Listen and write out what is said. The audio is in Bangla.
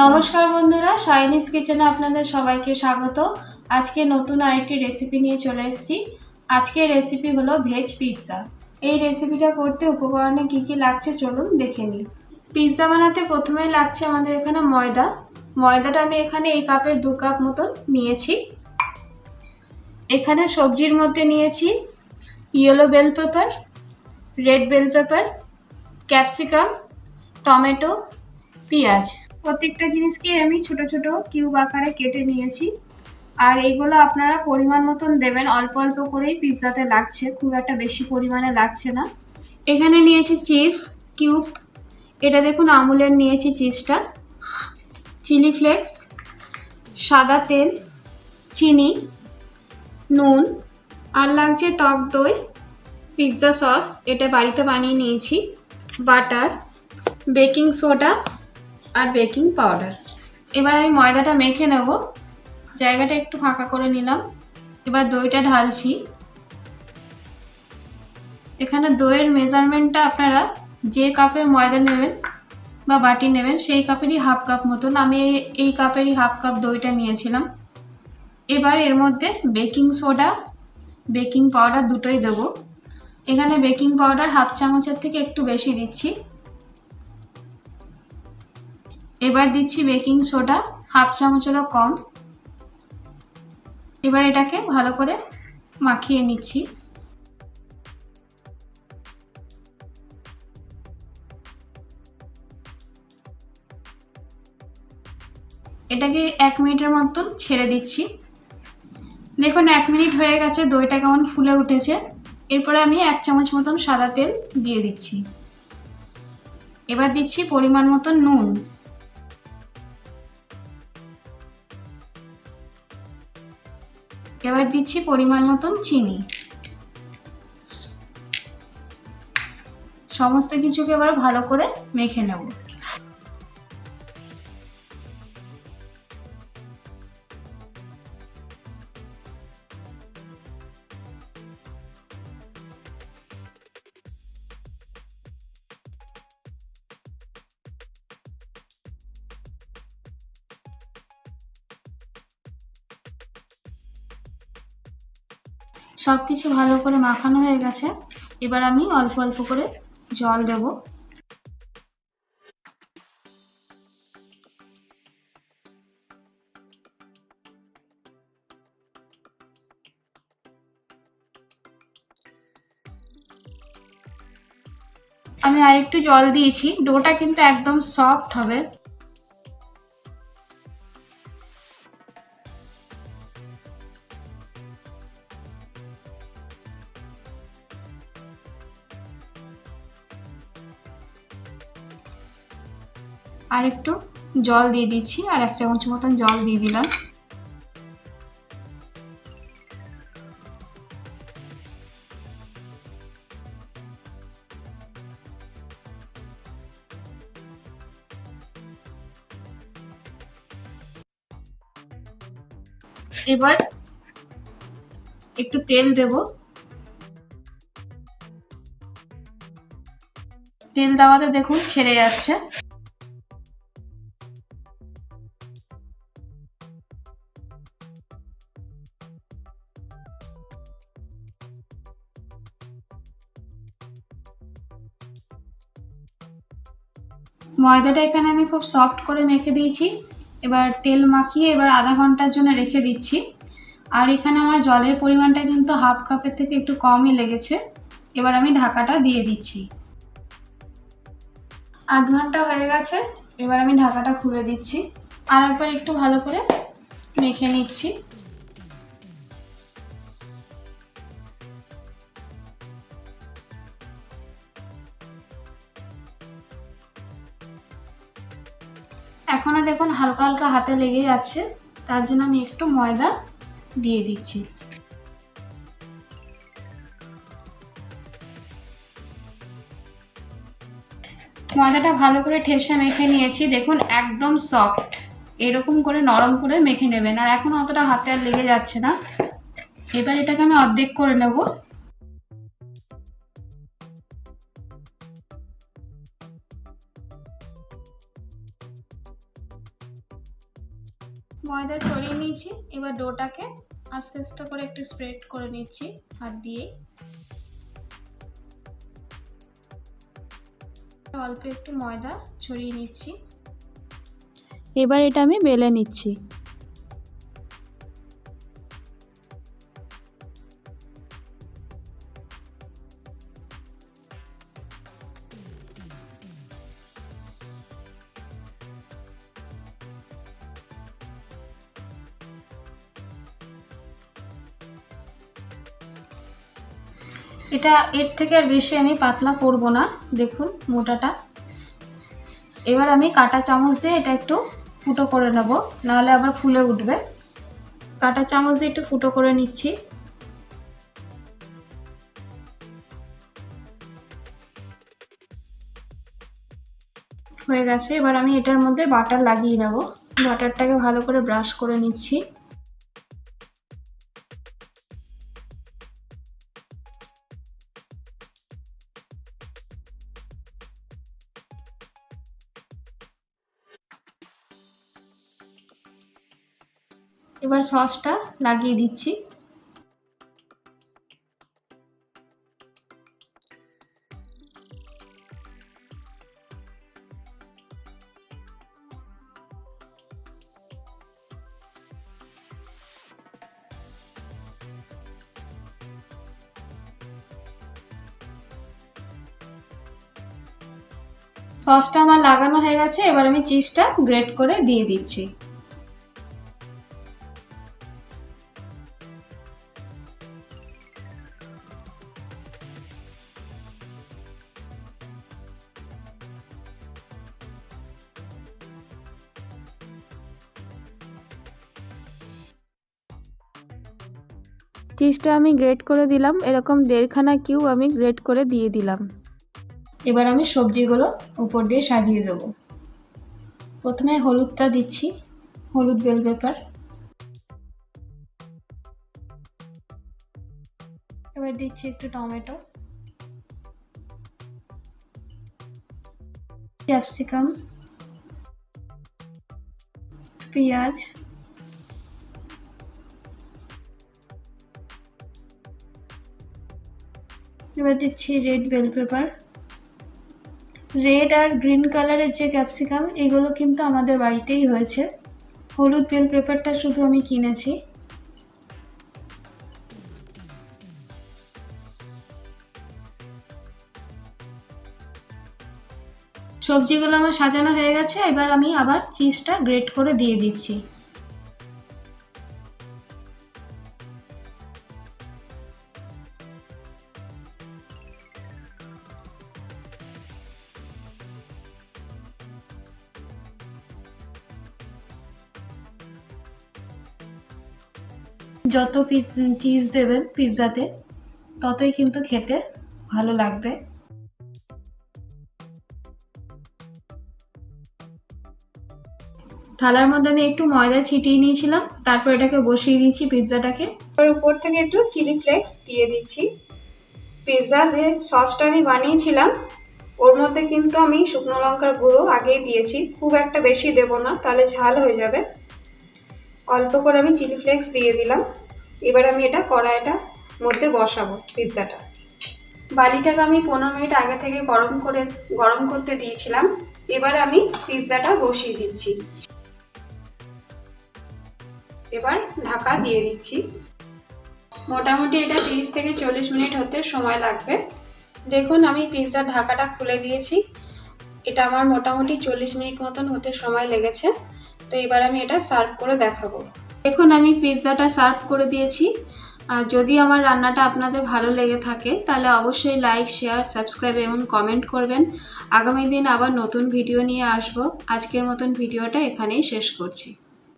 নমস্কার বন্ধুরা শাইনিস কিচেনে আপনাদের সবাইকে স্বাগত। আজকে নতুন আরেকটি রেসিপি নিয়ে চলে এসেছি। আজকের রেসিপি হলো ভেজ পিৎজা এই রেসিপিটা করতে উপকরণে কি কি লাগছে চলুন দেখে নিই। পিৎজা বানাতে প্রথমেই লাগছে আমাদের এখানে ময়দা। ময়দাটা আমি এখানে এই কাপের দু কাপ মতন নিয়েছি। এখানে সবজির মধ্যে নিয়েছি yellow bell pepper red bell pepper capsicum tomato, পেঁয়াজ। প্রত্যেকটা জিনিসকে আমি ছোট ছোট কিউব আকারে কেটে নিয়েছি। আর এইগুলো আপনারা পরিমাণ মতন দেবেন, অল্প অল্প করেই পিৎজাতে লাগছে, খুব একটা বেশি পরিমাণে লাগছে না। এখানে নিয়েছি চিজ, কিউব। এটা দেখুন, আমুলের নিয়েছি চিজটা। চিলি ফ্লেক্স, সাদা তেল, চিনি, নুন, আর লাগছে টক দই, পিৎজা সস। এটা বাড়িতে বানিয়ে নিয়েছি। Butter, baking soda. আর বেকিং পাউডার এবার আমি ময়দাটা মেখে নেব। জায়গাটা একটু ফাঁকা করে নিলাম। এবার দইটা ঢালছি। এখানে দইয়ের মেজারমেন্টটা আপনারা যে কাপে ময়দা নেবেন বা বাটি নেবেন, সেই কাপেরই হাফ কাপ মতন। আমি এই কাপেরই হাফ কাপ দইটা নিয়েছিলাম। এবার এর মধ্যে বেকিং সোডা বেকিং পাউডার দুটোই দেবো। এখানে বেকিং পাউডার হাফ চামচের থেকে একটু বেশি দিচ্ছি। এবার দিচ্ছি বেকিং সোডা, হাফ চামচেরও কম। এবার এটাকে ভালো করে মাখিয়ে নিচ্ছি। এটাকে এক মিনিটের মতন ছেড়ে দিচ্ছি। দেখুন, এক মিনিট হয়ে গেছে, দইটা কেমন ফুলে উঠেছে। এরপরে আমি এক চামচ মতন সাদা তেল দিয়ে দিচ্ছি। এবার দিচ্ছি পরিমাণ মতন নুন। এবার দিচ্ছি পরিমাণ মতন চিনি। সমস্ত কিছুকে এবার ভালো করে মেখে নেব। সব কিছু ভালো করে মাখানো হয়ে গেছে। এবার আমি অল্প অল্প করে জল দেব। আমি আরেকটু জল দিয়েছি। ডোটা কিন্তু একদম সফট হবে। আর একটু জল দিয়ে দিচ্ছি আর এক চামচ মতন জল দিয়ে দিলাম। এবার একটু তেল দেব। তেল দেওয়াতে দেখুন ছেড়ে যাচ্ছে। ময়দাটা এখানে আমি খুব সফট করে মেখে দিয়েছি। এবার তেল মাখিয়ে এবার আধা ঘণ্টার জন্য রেখে দিচ্ছি। আর এখানে আমার জলের পরিমাণটা কিন্তু হাফ কাপের থেকে একটু কমই লেগেছে। এবার আমি ঢাকাটা দিয়ে দিচ্ছি। আধ ঘণ্টা হয়ে গেছে, এবার আমি ঢাকাটা খুলে দিচ্ছি। আর একবার একটু ভালো করে মেখে নিচ্ছি। এখনও দেখুন হালকা হালকা হাতে লেগে যাচ্ছে, তার জন্য আমি একটু ময়দা দিয়ে দিচ্ছি। ময়দাটা ভালো করে ঠেসে মেখে নিয়েছি, দেখুন একদম সফট এরকম করে নরম করে মেখে নেবেন, আর এখন অতটা হাতে আর লেগে যাচ্ছে না। এবার এটাকে আমি অর্ধেক করে নেব। ময়দা ছড়িয়ে নিয়েছি, এবার ডোটাকে আস্তে আস্তে করে একটু স্প্রেড করে নিচ্ছি হাত দিয়ে। অল্প একটু ময়দা ছড়িয়ে নিচ্ছি। এবার এটা আমি বেলে নিচ্ছি। এটা এর থেকে আর বেশি আমি পাতলা করব না। দেখুন মোটাটা। এবার আমি কাটা চামচ দিয়ে এটা একটু ফুটো করে নেব, নাহলে আবার ফুলে উঠবে। কাটা চামচ দিয়ে একটু ফুটো করে নিচ্ছি। হয়ে গেছে। এবার আমি এটার মধ্যে বাটার লাগিয়ে নেব। বাটারটাকে ভালো করে ব্রাশ করে নিচ্ছি। এবার সসটা লাগিয়ে দিচ্ছি। সসটা আমার লাগানো হয়ে গেছে, এবার আমি চিজটা গ্রেট করে দিয়ে দিচ্ছি। চিজটা আমি গ্রেট করে দিলাম, এরকম দেড়খানা কিউ আমি গ্রেট করে দিয়ে দিলাম। এবার আমি সবজিগুলো উপর দিয়ে সাজিয়ে দেবো। প্রথমে হলুদটা দিচ্ছি, হলুদ বেল পেপার এবার দিচ্ছি একটু টমেটো। ক্যাপসিকাম পেঁয়াজ। এবার দিচ্ছি রেড বেল পেপার রেড আর গ্রিন কালারের যে ক্যাপসিকাম এগুলো কিন্তু আমাদের বাড়িতেই হয়েছে। হলুদ বেল পেপারটা শুধু আমি কিনেছি। সবজিগুলো আমার সাজানো হয়ে গেছে, এবার আমি আবার চিজটা গ্রেট করে দিয়ে দিচ্ছি। যত পিস চিজ দেবেন পিৎজাতে, ততই কিন্তু খেতে ভালো লাগবে। থালার মধ্যে আমি একটু ময়দা ছিটিয়ে নিয়েছিলাম, তারপর এটাকে বসিয়ে দিয়েছি পিৎজাটাকে। এবার উপর থেকে একটু চিলি ফ্লেক্স দিয়ে দিচ্ছি। পিৎজা যে সসটা আমি বানিয়েছিলাম, ওর মধ্যে কিন্তু আমি শুকনো লঙ্কার গুঁড়ো আগেই দিয়েছি। খুব একটা বেশি দেব না, তাহলে ঝাল হয়ে যাবে। অল্প করে আমি চিলি ফ্লেক্স দিয়ে দিলাম। এবার আমি এটা কড়াইটা মধ্যে বসাবো পিৎজাটা। বালিটাকে আমি পনেরো মিনিট আগে থেকে গরম করে, গরম করতে দিয়েছিলাম। এবার আমি পিৎজাটা বসিয়ে দিচ্ছি। এবার ঢাকা দিয়ে দিচ্ছি। মোটামুটি এটা তিরিশ থেকে চল্লিশ মিনিট হতে সময় লাগবে। দেখুন, আমি পিৎজার ঢাকাটা খুলে দিয়েছি। এটা আমার মোটামুটি চল্লিশ মিনিট মতন হতে সময় লেগেছে। তো এবার আমি এটা সার্ভ করে দেখাবো। দেখুন, আমি পিৎজাটা সার্ভ করে দিয়েছি। আর যদি আমার রান্নাটা আপনাদের ভালো লেগে থাকে, তাহলে অবশ্যই লাইক, শেয়ার, সাবস্ক্রাইব এবং কমেন্ট করবেন। আগামী দিন আবার নতুন ভিডিও নিয়ে আসব। আজকের মতন ভিডিওটা এখানেই শেষ করছি।